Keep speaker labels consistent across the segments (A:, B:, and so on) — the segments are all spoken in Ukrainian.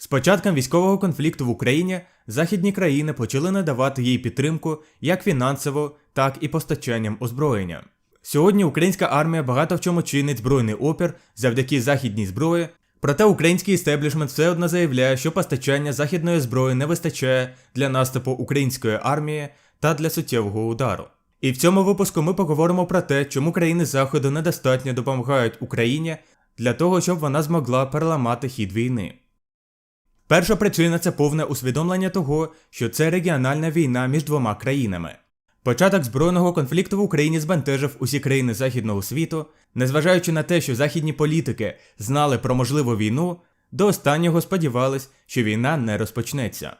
A: З початком військового конфлікту в Україні західні країни почали надавати їй підтримку як фінансово, так і постачанням озброєння. Сьогодні українська армія багато в чому чинить збройний опір завдяки західній зброї, проте український істеблішмент все одно заявляє, що постачання західної зброї не вистачає для наступу української армії та для суттєвого удару. І в цьому випуску ми поговоримо про те, чому країни Заходу недостатньо допомагають Україні для того, щоб вона змогла переламати хід війни. Перша причина це повне усвідомлення того, що це регіональна війна між двома країнами. Початок збройного конфлікту в Україні збентежив усі країни західного світу, незважаючи на те, що західні політики знали про можливу війну, до останнього сподівались, що війна не розпочнеться.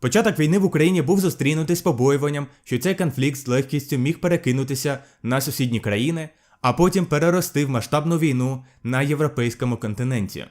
A: Початок війни в Україні був зустрінутий з побоюванням, що цей конфлікт з легкістю міг перекинутися на сусідні країни, а потім перерости в масштабну війну на європейському континенті.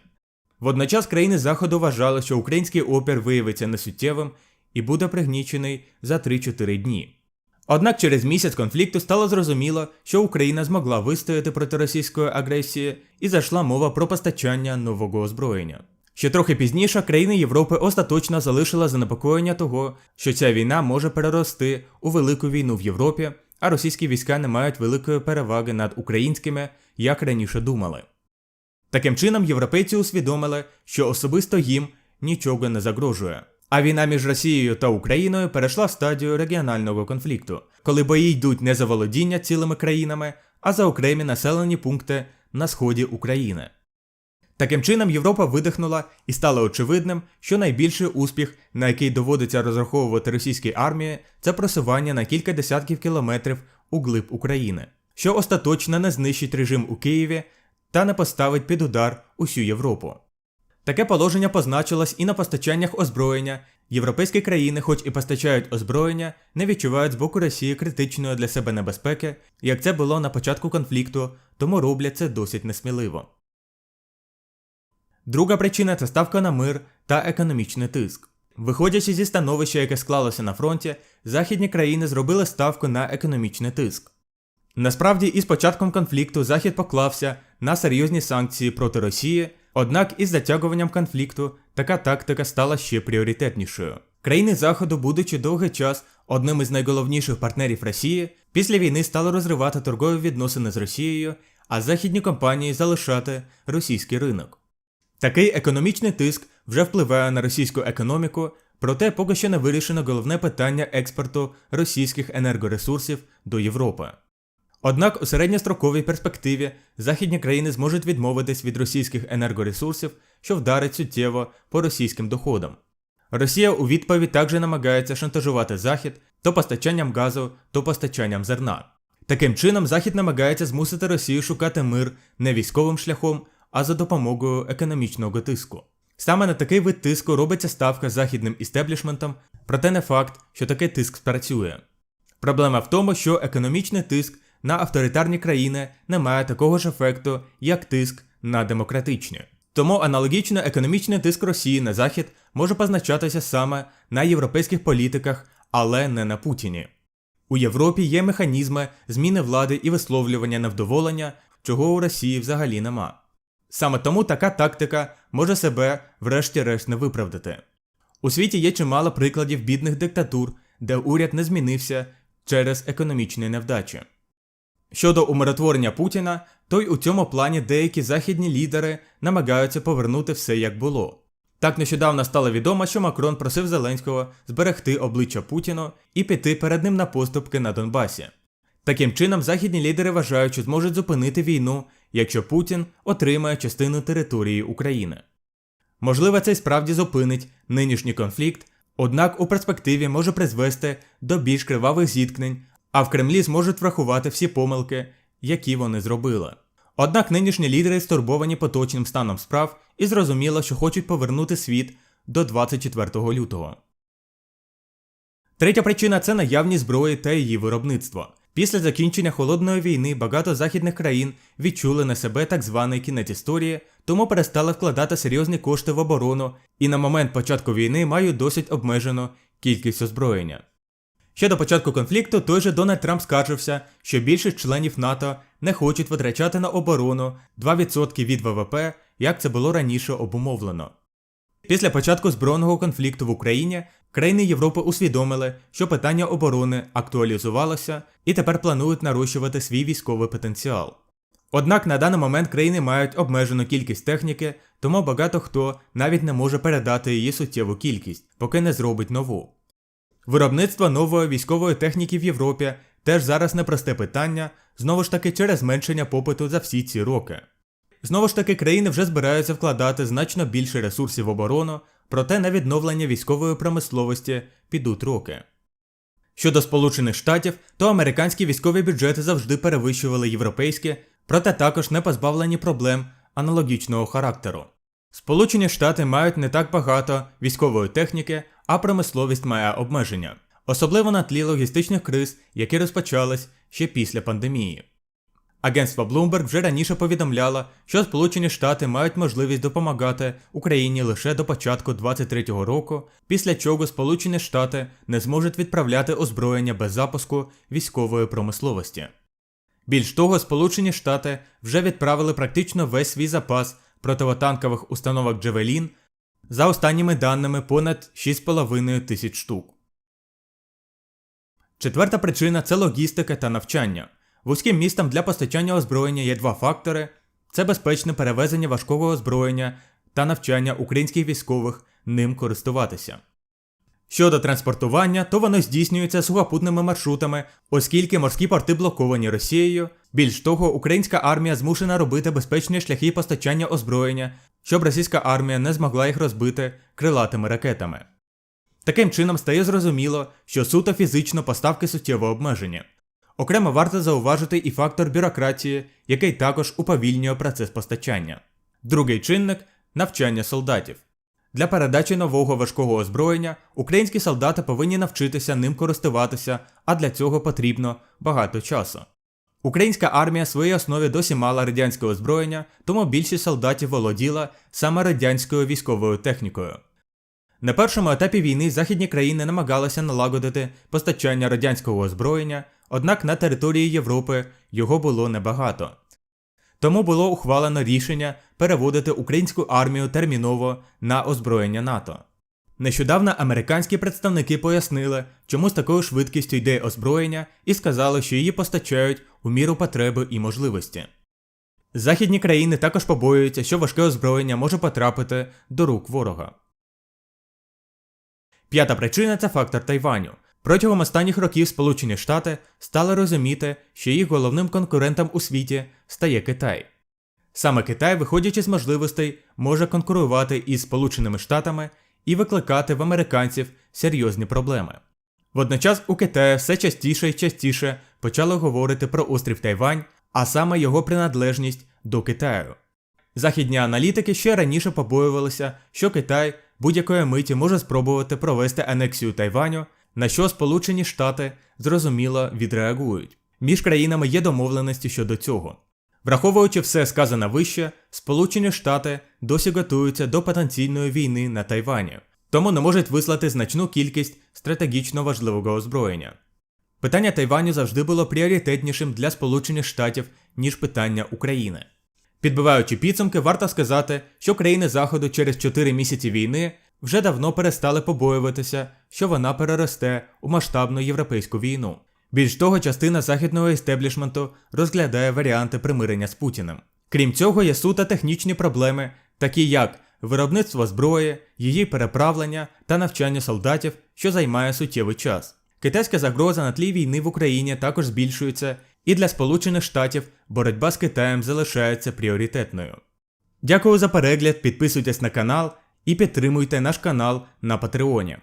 A: Водночас країни Заходу вважали, що український опір виявиться несуттєвим і буде пригнічений за 3-4 дні. Однак через місяць конфлікту стало зрозуміло, що Україна змогла вистояти проти російської агресії і зайшла мова про постачання нового озброєння. Ще трохи пізніше країни Європи остаточно залишили занепокоєння того, що ця війна може перерости у велику війну в Європі, а російські війська не мають великої переваги над українськими, як раніше думали. Таким чином, європейці усвідомили, що особисто їм нічого не загрожує. А війна між Росією та Україною перейшла стадію регіонального конфлікту, коли бої йдуть не за володіння цілими країнами, а за окремі населені пункти на сході України. Таким чином, Європа видихнула і стало очевидним, що найбільший успіх, на який доводиться розраховувати російській армії, це просування на кілька десятків кілометрів у глиб України, що остаточно не знищить режим у Києві та не поставить під удар усю Європу. Таке положення позначилось і на постачаннях озброєння. Європейські країни, хоч і постачають озброєння, не відчувають з боку Росії критичної для себе небезпеки, як це було на початку конфлікту, тому роблять це досить несміливо. Друга причина це ставка на мир та економічний тиск. Виходячи зі становища, яке склалося на фронті, західні країни зробили ставку на економічний тиск. Насправді, із початком конфлікту Захід поклався на серйозні санкції проти Росії, однак із затягуванням конфлікту така тактика стала ще пріоритетнішою. Країни Заходу, будучи довгий час одним із найголовніших партнерів Росії, після війни стали розривати торгові відносини з Росією, а західні компанії залишати російський ринок. Такий економічний тиск вже впливає на російську економіку, проте поки що не вирішено головне питання експорту російських енергоресурсів до Європи. Однак у середньостроковій перспективі західні країни зможуть відмовитись від російських енергоресурсів, що вдарить суттєво по російським доходам. Росія у відповідь також намагається шантажувати Захід то постачанням газу, то постачанням зерна. Таким чином, Захід намагається змусити Росію шукати мир не військовим шляхом, а за допомогою економічного тиску. Саме на такий вид тиску робиться ставка західним істеблішментом, проте не факт, що такий тиск спрацює. Проблема в тому, що економічний тиск на авторитарні країни не має такого ж ефекту, як тиск на демократичні. Тому аналогічно економічний тиск Росії на Захід може позначатися саме на європейських політиках, але не на Путіні. У Європі є механізми зміни влади і висловлювання невдоволення, чого у Росії взагалі нема. Саме тому така тактика може себе, врешті-решт, не виправдати. У світі є чимало прикладів бідних диктатур, де уряд не змінився через економічні невдачі. Щодо умиротворення Путіна, то й у цьому плані деякі західні лідери намагаються повернути все як було. Так нещодавно стало відомо, що Макрон просив Зеленського зберегти обличчя Путіну і піти перед ним на поступки на Донбасі. Таким чином, західні лідери вважають, що зможуть зупинити війну, якщо Путін отримає частину території України. Можливо, це й справді зупинить нинішній конфлікт, однак у перспективі може призвести до більш кривавих зіткнень, а в Кремлі зможуть врахувати всі помилки, які вони зробили. Однак нинішні лідери стурбовані поточним станом справ і зрозуміло, що хочуть повернути світ до 24 лютого. Третя причина це наявність зброї та її виробництво. Після закінчення холодної війни багато західних країн відчули на себе так званий кінець історії, тому перестали вкладати серйозні кошти в оборону і на момент початку війни мають досить обмежену кількість озброєння. Ще до початку конфлікту той же Дональд Трамп скаржився, що більшість членів НАТО не хочуть витрачати на оборону 2% від ВВП, як це було раніше обумовлено. Після початку збройного конфлікту в Україні країни Європи усвідомили, що питання оборони актуалізувалося і тепер планують нарощувати свій військовий потенціал. Однак на даний момент країни мають обмежену кількість техніки, тому багато хто навіть не може передати її суттєву кількість, поки не зробить нову. Виробництво нової військової техніки в Європі теж зараз непросте питання, знову ж таки через зменшення попиту за всі ці роки. Знову ж таки, країни вже збираються вкладати значно більше ресурсів в оборону, проте на відновлення військової промисловості підуть роки. Щодо Сполучених Штатів, то американські військові бюджети завжди перевищували європейські, проте також не позбавлені проблем аналогічного характеру. Сполучені Штати мають не так багато військової техніки, а промисловість має обмеження, особливо на тлі логістичних криз, які розпочались ще після пандемії. Агентство Bloomberg вже раніше повідомляло, що Сполучені Штати мають можливість допомагати Україні лише до початку 2023 року, після чого Сполучені Штати не зможуть відправляти озброєння без запуску військової промисловості. Більш того, Сполучені Штати вже відправили практично весь свій запас противотанкових установок Джевелін за останніми даними понад 6,5 тисяч штук. Четверта причина це логістика та навчання. Вузьким містом для постачання озброєння є два фактори: це безпечне перевезення важкого озброєння та навчання українських військових ним користуватися. Щодо транспортування, то воно здійснюється сухопутними маршрутами, оскільки морські порти блоковані Росією. Більш того, українська армія змушена робити безпечні шляхи постачання озброєння, щоб російська армія не змогла їх розбити крилатими ракетами. Таким чином стає зрозуміло, що суто фізично поставки суттєво обмежені. Окремо варто зауважити і фактор бюрократії, який також уповільнює процес постачання. Другий чинник навчання солдатів. Для передачі нового важкого озброєння українські солдати повинні навчитися ним користуватися, а для цього потрібно багато часу. Українська армія в своїй основі досі мала радянське озброєння, тому більшість солдатів володіла саме радянською військовою технікою. На першому етапі війни західні країни намагалися налагодити постачання радянського озброєння, однак на території Європи його було небагато. Тому було ухвалено рішення переводити українську армію терміново на озброєння НАТО. Нещодавно американські представники пояснили, чому з такою швидкістю йде озброєння, і сказали, що її постачають у міру потреби і можливості. Західні країни також побоюються, що важке озброєння може потрапити до рук ворога. П'ята причина це фактор Тайваню. Протягом останніх років Сполучені Штати стали розуміти, що їх головним конкурентом у світі стає Китай. Саме Китай, виходячи з можливостей, може конкурувати із Сполученими Штатами і викликати в американців серйозні проблеми. Водночас у Китаї все частіше і частіше почали говорити про острів Тайвань, а саме його приналежність до Китаю. Західні аналітики ще раніше побоювалися, що Китай будь-якої миті може спробувати провести анексію Тайваню, на що Сполучені Штати зрозуміло відреагують. Між країнами є домовленості щодо цього. Враховуючи все сказане вище, Сполучені Штати досі готуються до потенційної війни на Тайвані, тому не можуть вислати значну кількість стратегічно важливого озброєння. Питання Тайваню завжди було пріоритетнішим для Сполучених Штатів, ніж питання України. Підбиваючи підсумки, варто сказати, що країни Заходу через 4 місяці війни вже давно перестали побоюватися, що вона переросте у масштабну європейську війну. Більш того, частина західного естеблішменту розглядає варіанти примирення з Путіним. Крім цього, є суто технічні проблеми, такі як виробництво зброї, її переправлення та навчання солдатів, що займає суттєвий час. Китайська загроза на тлі війни в Україні також збільшується, і для Сполучених Штатів боротьба з Китаєм залишається пріоритетною. Дякую за перегляд, підписуйтесь на канал і підтримуйте наш канал на Патреоні.